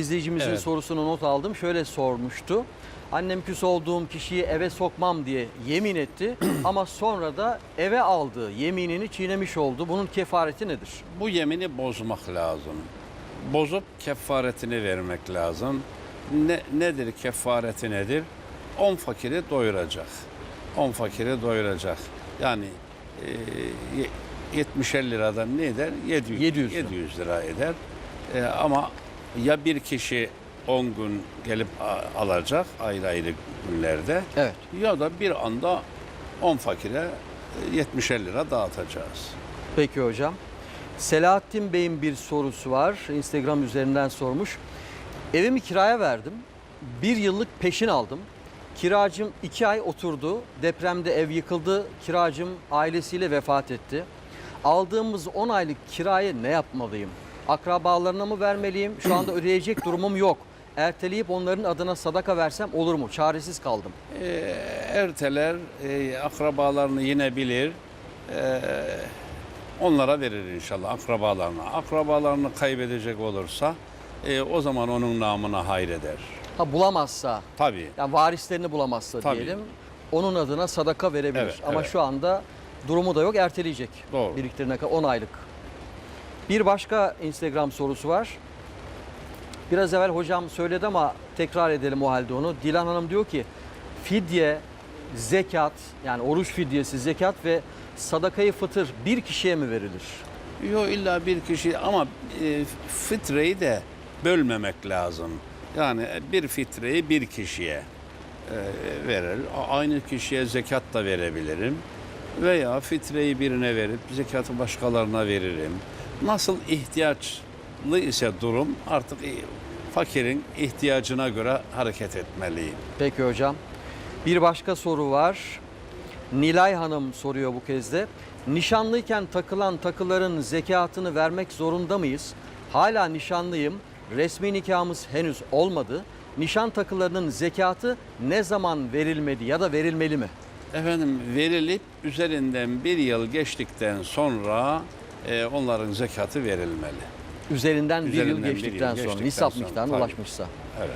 İzleyicimizin Evet. sorusunu not aldım. Şöyle sormuştu. Annem küs olduğum kişiyi eve sokmam diye yemin etti ama sonra da eve aldığı yeminini çiğnemiş oldu. Bunun kefareti nedir? Bu yemini bozmak lazım. Bozup kefaretini vermek lazım. Ne, nedir kefareti nedir? 10 fakiri doyuracak. 10 fakiri doyuracak. Yani e, ye- 70-50 liradan ne eder? 700, 700 lira. 700 lira eder. E, ama ya bir kişi 10 gün gelip alacak ayrı ayrı günlerde Evet. ya da bir anda 10 fakire e, 70-50 lira dağıtacağız. Peki hocam. Selahattin Bey'in bir sorusu var. Instagram üzerinden sormuş. Evimi kiraya verdim. Bir yıllık peşin aldım. Kiracım iki ay oturdu. Depremde ev yıkıldı. Kiracım ailesiyle vefat etti. Aldığımız 10 aylık kiraya ne yapmalıyım? Akrabalarına mı vermeliyim? Şu anda ödeyecek durumum yok. Erteleyip onların adına sadaka versem olur mu? Çaresiz kaldım. Ee, erteler e, akrabalarını yine bilir. Ee, onlara verir inşallah akrabalarına. Akrabalarını kaybedecek olursa e, o zaman onun namına hayreder. Ha bulamazsa, Tabii. yani varislerini bulamazsa Tabii. diyelim. Onun adına sadaka verebilir. Evet, Ama evet. şu anda durumu da yok, erteleyecek. Doğru. Biriktirene kadar 10 aylık. Bir başka Instagram sorusu var. Biraz evvel hocam söyledi ama tekrar edelim o halde onu. Dilan Hanım diyor ki fidye, zekat yani oruç fidyesi, zekat ve sadakayı fıtır bir kişiye mi verilir? Yok illa bir kişi ama e, fitreyi de bölmemek lazım. Yani bir fitreyi bir kişiye e, verir. Aynı kişiye zekat da verebilirim. Veya fitreyi birine verip zekatı başkalarına veririm. Nasıl ihtiyaçlı ise durum artık e, fakirin ihtiyacına göre hareket etmeliyim. Peki hocam. Bir başka soru var. Nilay Hanım soruyor bu kez de. Nişanlıyken takılan takıların zekatını vermek zorunda mıyız? Hala nişanlıyım. Resmi nikahımız henüz olmadı. Nişan takılarının zekatı ne zaman verilmedi ya da verilmeli mi? Efendim verilip üzerinden bir yıl geçtikten sonra e, onların zekatı verilmeli. Üzerinden, bir yıl Üzerinden bir yıl geçtikten sonra geçtikten nisap miktarına ulaşmışsa. Evet.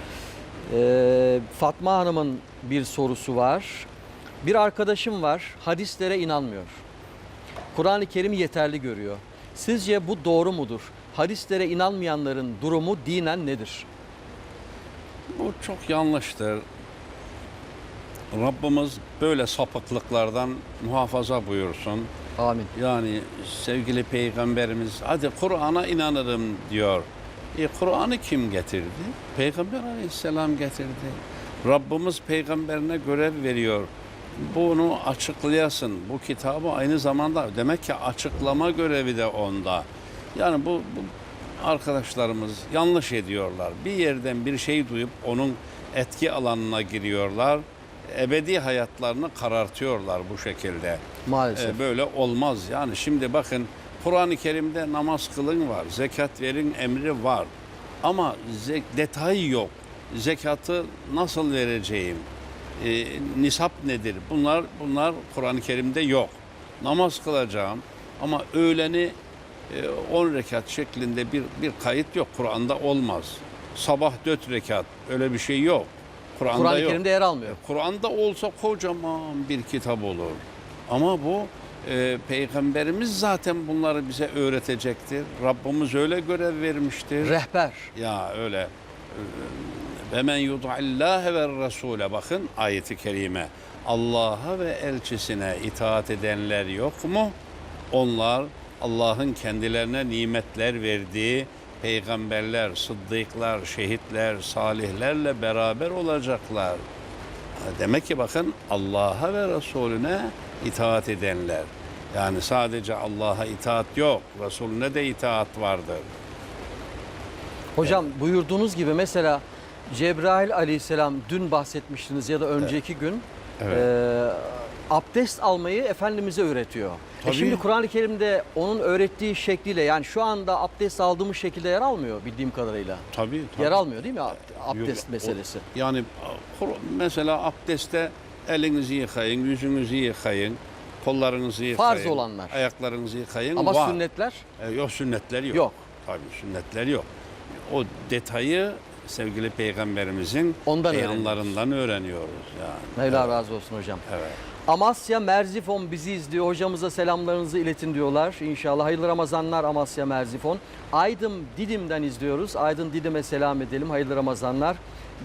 Ee, Fatma Hanım'ın bir sorusu var. Bir arkadaşım var, hadislere inanmıyor. Kur'an-ı Kerim'i yeterli görüyor. Sizce bu doğru mudur? Hadislere inanmayanların durumu dinen nedir? Bu çok yanlıştır. Rabbimiz böyle sapıklıklardan muhafaza buyursun. Amin. Yani sevgili peygamberimiz hadi Kur'an'a inanırım diyor. E, Kur'an'ı kim getirdi? Peygamber aleyhisselam getirdi. Rabbimiz peygamberine görev veriyor. Bunu açıklayasın. Bu kitabı aynı zamanda demek ki açıklama görevi de onda. Yani bu, bu arkadaşlarımız yanlış ediyorlar. Bir yerden bir şey duyup onun etki alanına giriyorlar. Ebedi hayatlarını karartıyorlar bu şekilde. Maalesef. E, böyle olmaz. Yani şimdi bakın Kur'an-ı Kerim'de namaz kılın var, zekat verin emri var. Ama detay yok. Zekatı nasıl vereceğim? E, nisap nedir? Bunlar bunlar Kur'an-ı Kerim'de yok. Namaz kılacağım ama öğleni e, 10 rekat şeklinde bir bir kayıt yok. Kur'an'da olmaz. Sabah 4 rekat öyle bir şey yok. Kur'an'da Kur'an-ı yok. Kerim'de yer almıyor. Kur'an'da olsa kocaman bir kitap olur. Ama bu e, peygamberimiz zaten bunları bize öğretecektir. Rabbimiz öyle görev vermiştir. Rehber. ya öyle ve men yud'illâhe ve rasûle bakın ayeti kerime. Allah'a ve elçisine itaat edenler yok mu? Onlar Allah'ın kendilerine nimetler verdiği peygamberler, sıddıklar, şehitler, salihlerle beraber olacaklar. Demek ki bakın Allah'a ve Resulüne itaat edenler. Yani sadece Allah'a itaat yok, Resulüne de itaat vardır. Hocam buyurduğunuz gibi mesela Cebrail aleyhisselam dün bahsetmiştiniz ya da önceki gün Evet. e, abdest almayı Efendimiz'e öğretiyor. E Tabii. şimdi Kur'an-ı Kerim'de onun öğrettiği şekliyle yani şu anda abdest aldığımız şekilde yer almıyor bildiğim kadarıyla. Tabii, tabii. Yer almıyor değil mi ab- abdest Yok, o- meselesi? Yani Kur- mesela abdestte elinizi yıkayın, yüzünüzü yıkayın, kollarınızı yıkayın. Farz olanlar. Ayaklarınızı yıkayın. Ama var. sünnetler E, yok sünnetleri yok. Yok. Tabii sünnetleri yok. o detayı sevgili peygamberimizin Ondan beyanlarından öğreniyoruz yani. Mevla razı olsun hocam. evet. Amasya Merzifon bizi izliyor. Hocamıza selamlarınızı iletin diyorlar. İnşallah hayırlı Ramazanlar Amasya Merzifon. Aydın Didim'den izliyoruz. Aydın Didim'e selam edelim. Hayırlı Ramazanlar.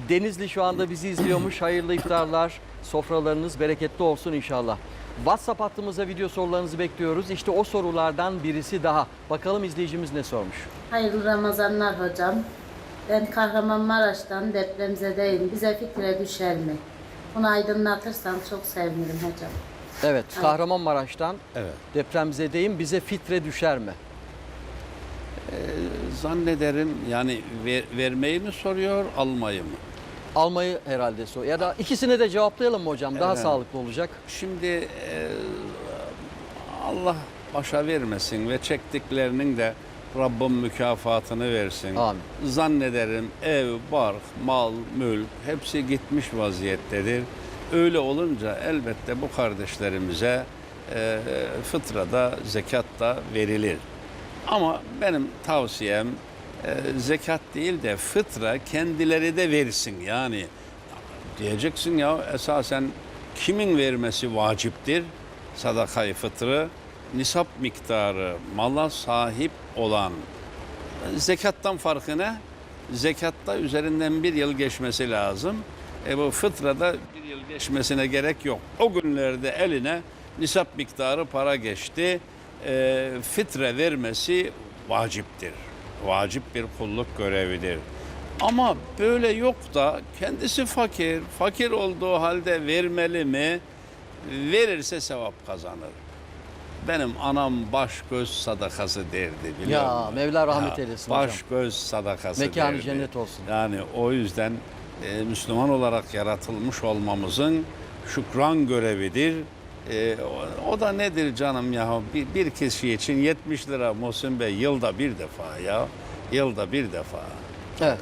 Denizli şu anda bizi izliyormuş. Hayırlı iftarlar. Sofralarınız bereketli olsun inşallah. WhatsApp hattımıza video sorularınızı bekliyoruz. İşte o sorulardan birisi daha. Bakalım izleyicimiz ne sormuş. Hayırlı Ramazanlar hocam. Ben Kahramanmaraş'tan depremzedeyim. Bize fikre düşer mi? Bunu aydınlatırsan çok sevinirim hocam. Evet, Kahramanmaraş'tan Evet. depremzedeyim. Bize fitre düşer mi? Zannederim yani ver- vermeyi mi soruyor, almayı mı? Almayı herhalde sor. Ya da ikisini de cevaplayalım mı hocam? Daha Evet. sağlıklı olacak. Şimdi e, Allah başa vermesin ve çektiklerinin de Rabbim mükafatını versin. Amin. Zannederim ev, bark, mal, mülk hepsi gitmiş vaziyettedir. Öyle olunca elbette bu kardeşlerimize e, fıtrada, zekatta verilir. Ama benim tavsiyem e, zekat değil de fıtra kendileri de versin. Yani diyeceksin ya esasen kimin vermesi vaciptir? Sadakayı fıtrı nisap miktarı mala sahip olan zekattan farkı ne? Zekatta üzerinden bir yıl geçmesi lazım. E bu fıtrada bir yıl geçmesine gerek yok. O günlerde eline nisap miktarı para geçti. E, fitre vermesi vaciptir. Vacip bir kulluk görevidir. Ama böyle yok da kendisi fakir, fakir olduğu halde vermeli mi? Verirse sevap kazanır. Benim anam baş göz sadakası derdi biliyor Ya, musun? Mevla rahmet eylesin Baş hocam. göz sadakası Mekanı derdi. cennet olsun. Yani o yüzden e, Müslüman olarak yaratılmış olmamızın şükran görevidir. E, o, o da nedir canım ya? Bir, bir kişi için 70 lira Muhsin Bey yılda bir defa ya. Yılda bir defa. Evet.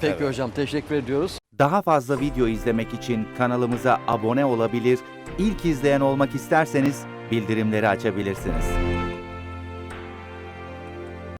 Peki Evet. hocam teşekkür ediyoruz. Daha fazla video izlemek için kanalımıza abone olabilir, ilk izleyen olmak isterseniz bildirimleri açabilirsiniz.